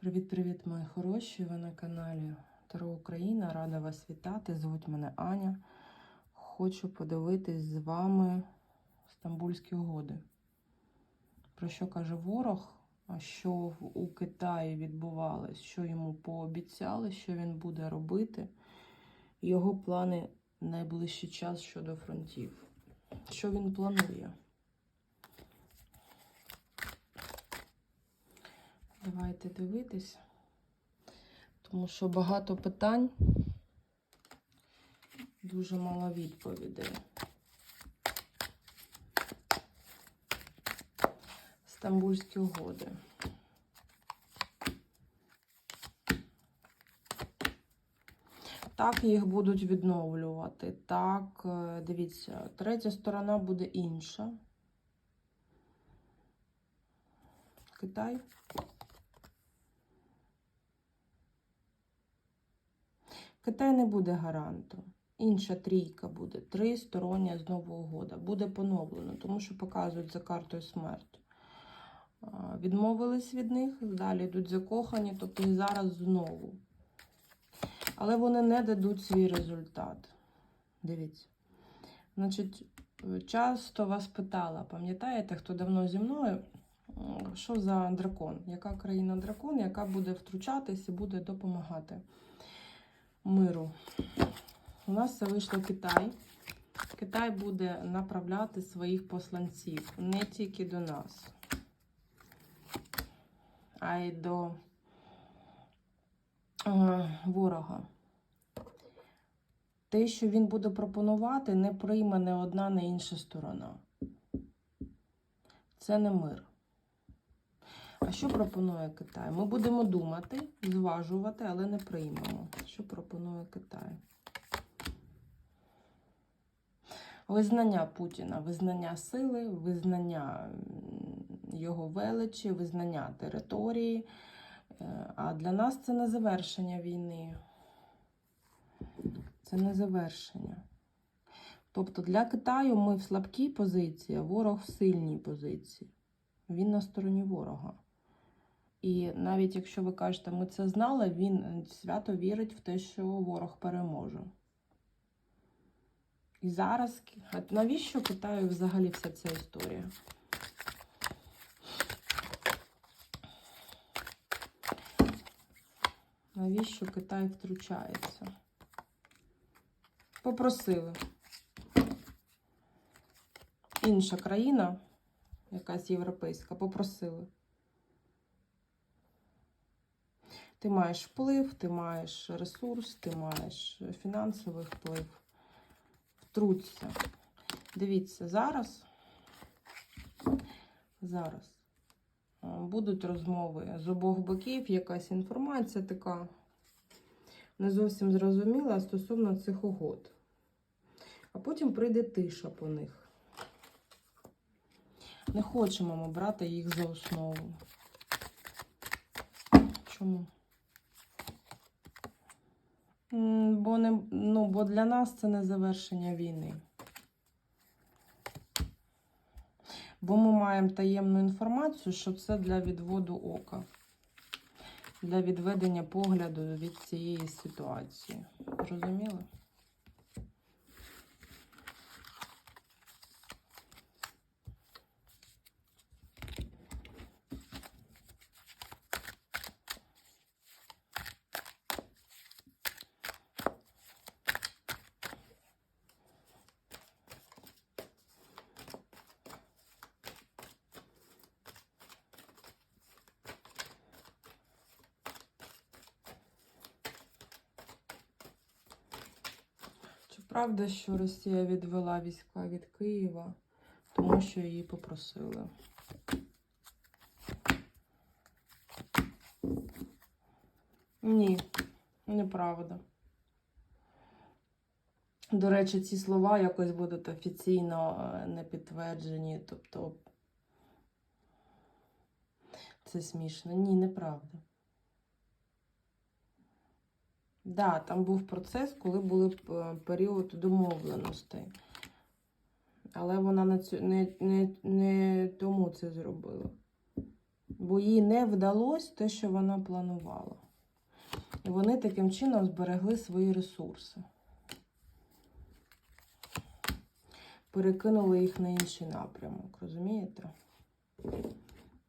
Привіт-привіт, мої хороші! Ви на каналі Таро Україна. Рада вас вітати. Звуть мене Аня. Хочу подивитись з вами Стамбульські угоди. Про що каже ворог? А що у Китаї відбувалось, що йому пообіцяли, що він буде робити, його плани найближчий час щодо фронтів. Що він планує? Давайте дивитись, тому що багато питань, дуже мало відповідей. Стамбульські угоди. Так їх будуть відновлювати. Так, е, дивіться, третя сторона буде інша. Китай. Китай не буде гарантом. Інша трійка буде. Тристороння знову угода. Буде поновлено, тому що показують за картою смерть. Відмовились від них, далі йдуть закохані, тобто і зараз знову. Але вони не дадуть свій результат. Дивіться. Значить, часто вас питала, пам'ятаєте, хто давно зі мною, що за дракон? Яка країна дракон, яка буде втручатись і буде допомагати миру? У нас це вийшло Китай. Китай буде направляти своїх посланців не тільки до нас, а й до е, ворога. Те, що він буде пропонувати, не прийме не одна, не інша сторона. Це не мир. А що пропонує Китай? Ми будемо думати, зважувати, але не приймемо. Що пропонує Китай? Визнання Путіна, визнання сили, визнання його величі, визнання території. Е, А для нас це не завершення війни. Це не завершення. Тобто для Китаю ми в слабкій позиції, а ворог в сильній позиції. Він на стороні ворога. І навіть якщо ви кажете, ми це знали, він е, свято вірить в те, що ворог переможе. І зараз навіщо Китаю взагалі вся ця історія? Навіщо Китай втручається? Попросили. Інша країна, якась європейська, попросили. Ти маєш вплив, ти маєш ресурс, ти маєш фінансовий вплив. Втруться. Дивіться, зараз, зараз е, будуть розмови з обох боків, якась інформація така не зовсім зрозуміла стосовно цих угод. А потім прийде тиша по них. Не хочемо ми брати їх за основу. Чому? Бо, не, ну, бо для нас це не завершення війни. Бо ми маємо таємну інформацію, що це для відводу ока, для відведення погляду від цієї ситуації. Розуміли? Чи правда, що Росія відвела війська від Києва, тому що її попросили? Ні, неправда. До речі, ці слова якось будуть офіційно е, не підтверджені, тобто це смішно. Ні, неправда. Да, там був процес, коли були е, період домовленостей. Але вона на не, не, не тому це зробила. Бо їй не вдалося те, що вона планувала. І вони таким чином зберегли свої ресурси. Перекинули їх на інший напрямок, розумієте?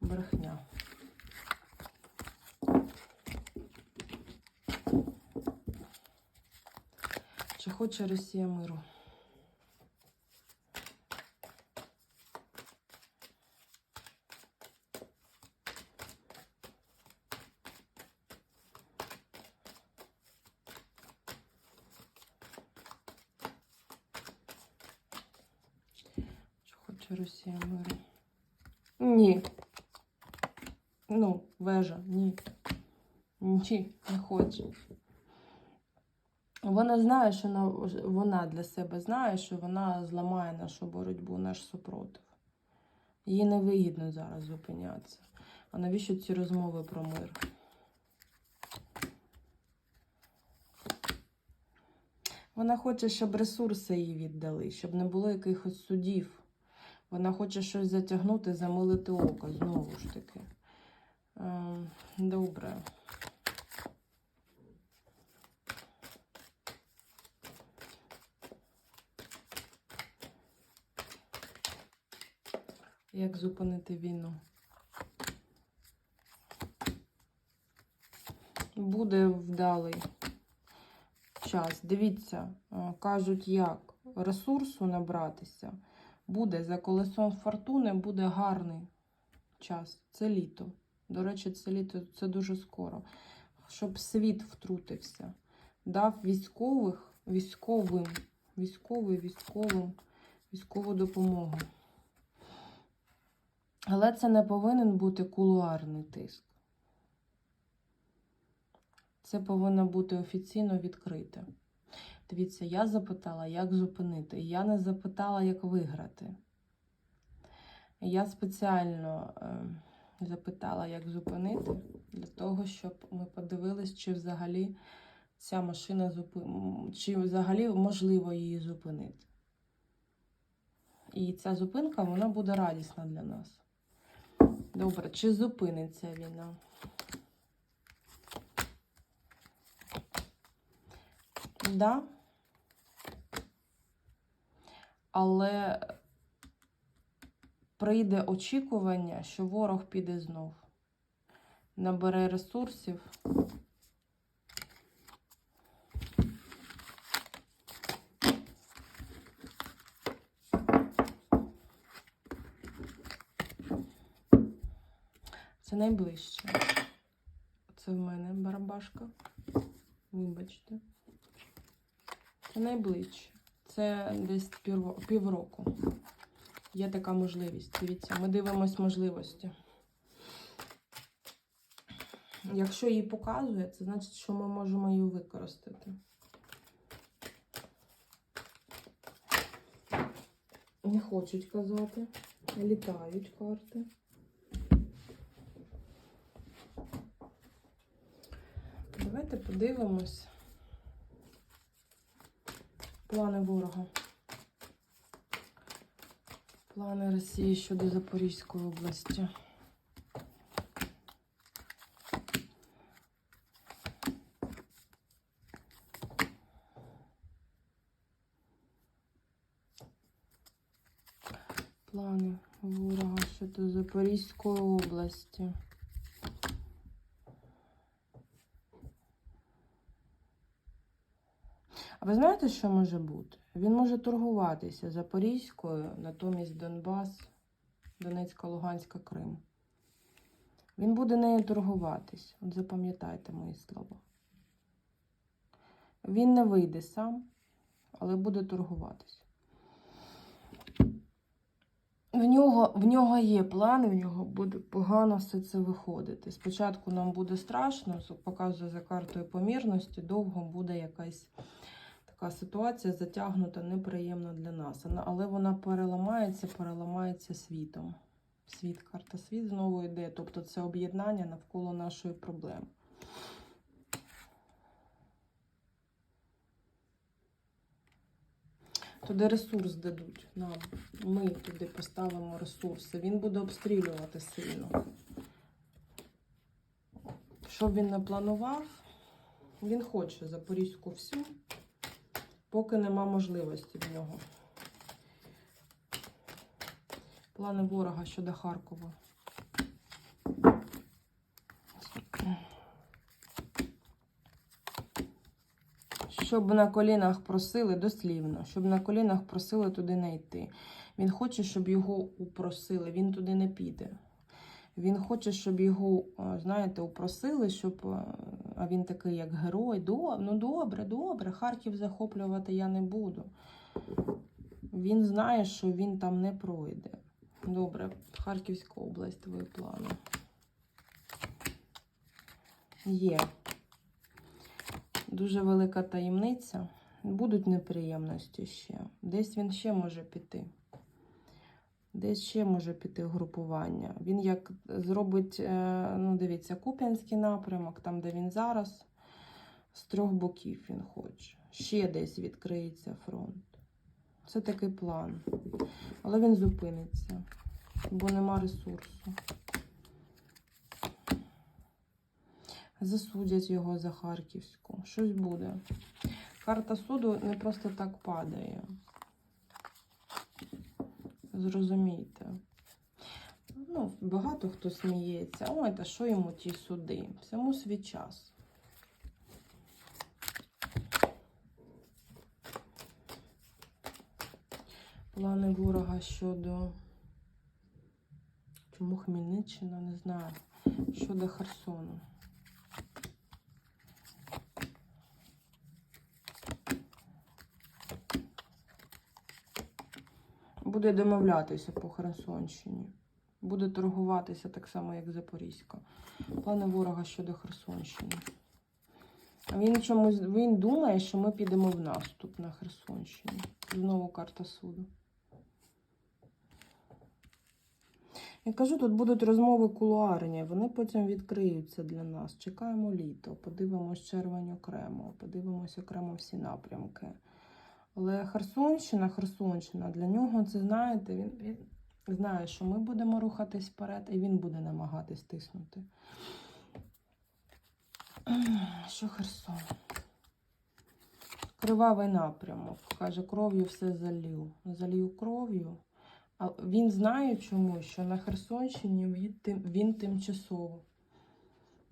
Брехня. Чи хоче Росія миру? Чи хоче Росія миру? Ні. Ну, вежа, ні. Ні, не хоче. Вона знає, що вона, для себе знає, що вона зламає нашу боротьбу, наш супротив. Їй не вигідно зараз зупинятися. А навіщо ці розмови про мир? Вона хоче, щоб ресурси їй віддали, щоб не було якихось судів. Вона хоче щось затягнути, замилити око, знову ж таки. Ем, Добре. Як зупинити війну? Буде вдалий час. Дивіться, е, кажуть, як ресурсу набратися. Буде за колесом фортуни, буде гарний час. Це літо. До речі, це літо це дуже скоро. Щоб світ втрутився. Дав військових, військовим, військовий, військовим, військову допомогу. Але це не повинен бути кулуарний тиск. Це повинно бути офіційно відкрите. Дивіться, я запитала, як зупинити. Я не запитала, як виграти. Я спеціально е, запитала, як зупинити, для того, щоб ми подивились, чи взагалі ця машина зупи... чи взагалі можливо її зупинити. І ця зупинка вона буде радісна для нас. Добре, чи зупиниться війна? Да. Але прийде очікування, що ворог піде знов. Набере ресурсів. Це найближче. Це в мене барабашка. Вибачте. Це найближче. Це десь півроку. Є така можливість. Дивіться, ми дивимось можливості. Якщо її показує, це значить, що ми можемо її використати. Не хочуть казати. Літають карти. Давайте подивимось плани ворога. Плани Росії щодо Запорізької області. Плани ворога щодо Запорізької області. А ви знаєте, що може бути? Він може торгуватися Запорізькою, натомість Донбас, Донецька, Луганська, Крим. Він буде нею торгуватись. От запам'ятайте мої слова. Він не вийде сам, але буде торгуватись. В нього, в нього є плани, в нього буде погано все це виходити. Спочатку нам буде страшно, показує за картою помірності, довго буде якась така ситуація затягнута, неприємна для нас. Але вона переламається, переламається світом. Світ, карта світ знову йде. Тобто це об'єднання навколо нашої проблеми. Туди ресурс дадуть нам. Ми туди поставимо ресурси. Він буде обстрілювати сильно. Що він не планував, він хоче Запорізьку всю, поки нема можливості в нього. Плани ворога щодо Харкова. Щоб на колінах просили, дослівно, щоб на колінах просили туди не йти. Він хоче, щоб його упросили, він туди не піде. Він хоче, щоб його, е, знаєте, упросили, щоб. е, А він такий, як герой. Ну добре, добре, Харків захоплювати я не буду. Він знає, що він там не пройде. Добре, Харківська область, твої плани. Є. Дуже велика таємниця. Будуть неприємності ще. Десь він ще може піти. Десь ще може піти групування. Він як зробить, е, ну дивіться, Куп'янський напрямок, там, де він зараз, з трьох боків він хоче. Ще десь відкриється фронт. Це такий план. Але він зупиниться, бо нема ресурсу. Засудять його за Харківську. Щось буде. Карта суду не просто так падає. Зрозумійте. Ну, багато хто сміється. Ой, та що йому ті суди? Всьому свій час. Плани ворога щодо. Чому Хмельниччина? Не знаю. Щодо Херсону. Буде домовлятися по Херсонщині. Буде торгуватися так само, як Запорізька. Плани ворога щодо Херсонщини. Він чомусь він думає, що ми підемо в наступ на Херсонщині. Знову карта суду. Я кажу, тут будуть розмови кулуарні, вони потім відкриються для нас. Чекаємо літо, подивимось червень окремо, подивимось окремо всі напрямки. Але Херсонщина, Херсонщина, для нього це, знаєте, він, він знає, що ми будемо рухатись вперед, і він буде намагатись тиснути. Що Херсон? Кривавий напрямок. Каже, кров'ю все залью. Залью кров'ю. А він знає чому, що на Херсонщині він тимчасово.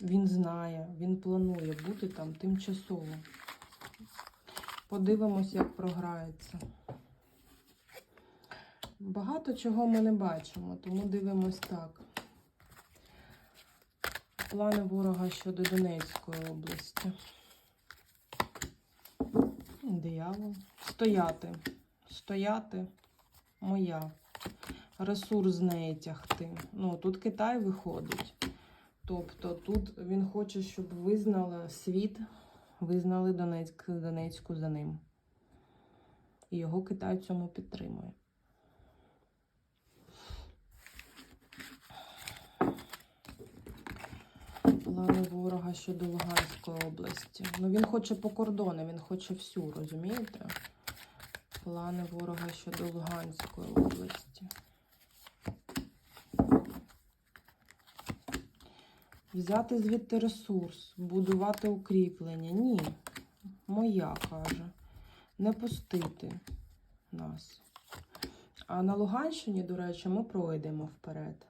Він знає, він планує бути там тимчасово. Подивимось, як програється. Багато чого ми не бачимо, тому дивимось так. Плани ворога щодо Донецької області. Диявол. Стояти. Стояти моя. Ресурс з неї тягти. Ну, тут Китай виходить. Тобто тут він хоче, щоб визнали світ, визнали Донецьк, Донецьку за ним. І його Китай цьому підтримує. Плани ворога щодо Луганської області. Ну він хоче по кордону, він хоче всю, розумієте? Плани ворога щодо Луганської області. Взяти звідти ресурс, будувати укріплення. Ні, моя каже. Не пустити нас. А на Луганщині, до речі, ми пройдемо вперед.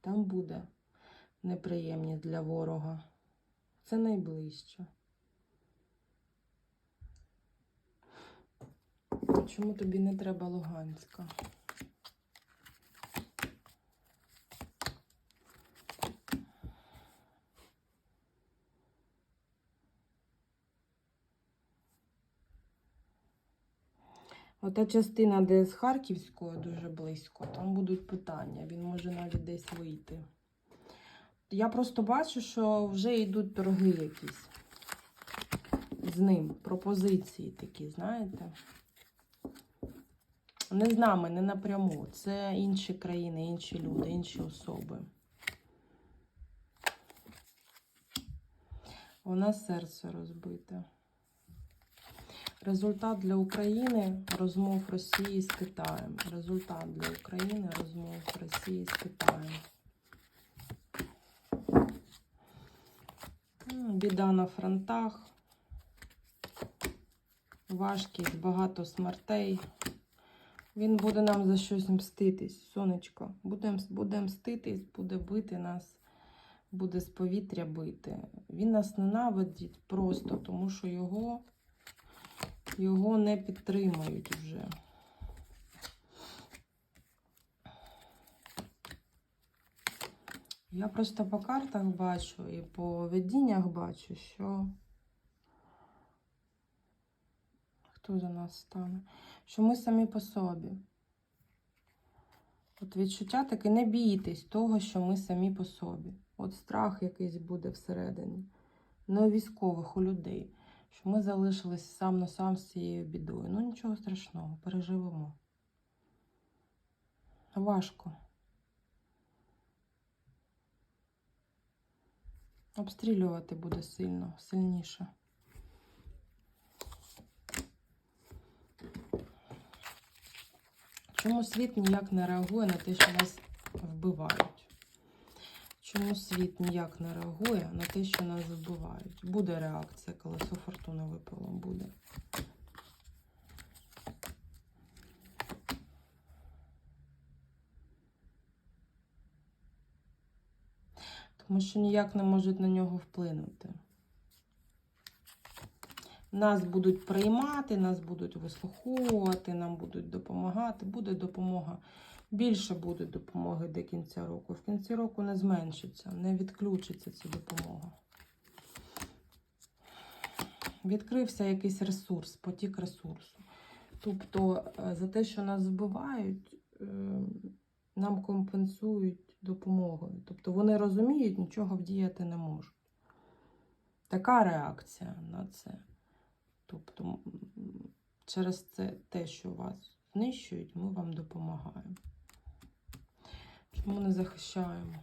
Там буде неприємність для ворога. Це найближче. Чому тобі не треба Луганська? Ота частина, де з Харківською дуже близько, там будуть питання. Він може навіть десь вийти. Я просто бачу, що вже йдуть торги якісь з ним. Пропозиції такі, знаєте. Не з нами, не напряму. Це інші країни, інші люди, інші особи. Нас серце розбите. Результат для України розмов Росії з Китаєм. Результат для України розмов Росії з Китаєм. Біда на фронтах. Важкість, багато смертей. Він буде нам за щось мститись, сонечко. будемо буде мститись, буде бити нас, буде з повітря бити. Він нас ненавидить просто, тому що його, його не підтримують вже. Я просто по картах бачу і по видіннях бачу, що хто за нас стане? Що ми самі по собі. От відчуття таке, не бійтесь того, що ми самі по собі. От страх якийсь буде всередині. Не у військових, у людей. Що ми залишились сам на сам з цією бідою. Ну нічого страшного, переживемо. Важко. Обстрілювати буде сильно, сильніше. Чому світ ніяк не реагує на те, що нас вбивають? Чому світ ніяк не реагує на те, що нас вбивають? Буде реакція, колесо фортуни випало, буде. Тому що ніяк не можуть на нього вплинути. Нас будуть приймати, нас будуть вислуховувати, нам будуть допомагати. Буде допомога. Більше буде допомоги до кінця року. В кінці року не зменшиться, не відключиться ця допомога. Відкрився якийсь ресурс, потік ресурсу. Тобто е, за те, що нас вбивають, е, нам компенсують допомогою. Тобто вони розуміють, нічого вдіяти не можуть. Така реакція на це. Тобто, через це те, що вас знищують, ми вам допомагаємо. Чому не захищаємо?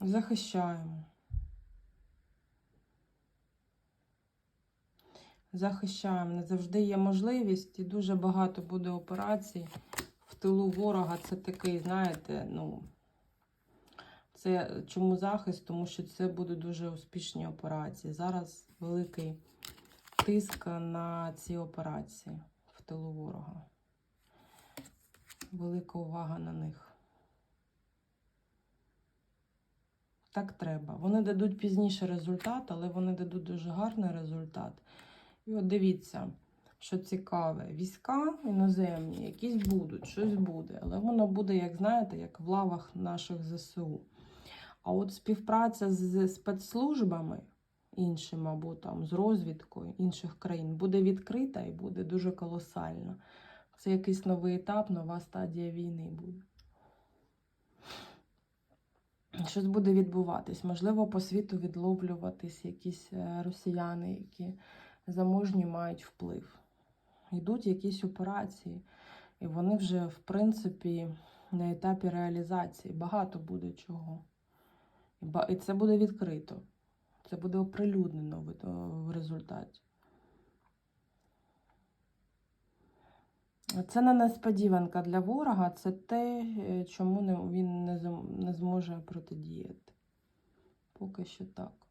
Захищаємо. Захищаємо. Не завжди є можливість, і дуже багато буде операцій в тилу ворога. Це такий, знаєте, ну. Це чому захист? Тому що це будуть дуже успішні операції. Зараз великий тиск на ці операції тилу ворога. Велика увага на них. Так треба. Вони дадуть пізніше результат, але вони дадуть дуже гарний результат. І от дивіться, що цікаве, війська іноземні, якісь будуть, щось буде, але воно буде, як знаєте, як в лавах наших ЗСУ. А от співпраця з спецслужбами іншими або там з розвідкою інших країн буде відкрита і буде дуже колосальна. Це якийсь новий етап, нова стадія війни буде. Щось буде відбуватись. Можливо, по світу відловлюватись якісь е, росіяни, які заможні мають вплив. Йдуть якісь операції, і вони вже, в принципі, на етапі реалізації. Багато буде чого. І це буде відкрито. Це буде оприлюднено в, в результаті. Це не несподіванка для ворога, це те, е, чому він не зможе протидіяти. Поки що так.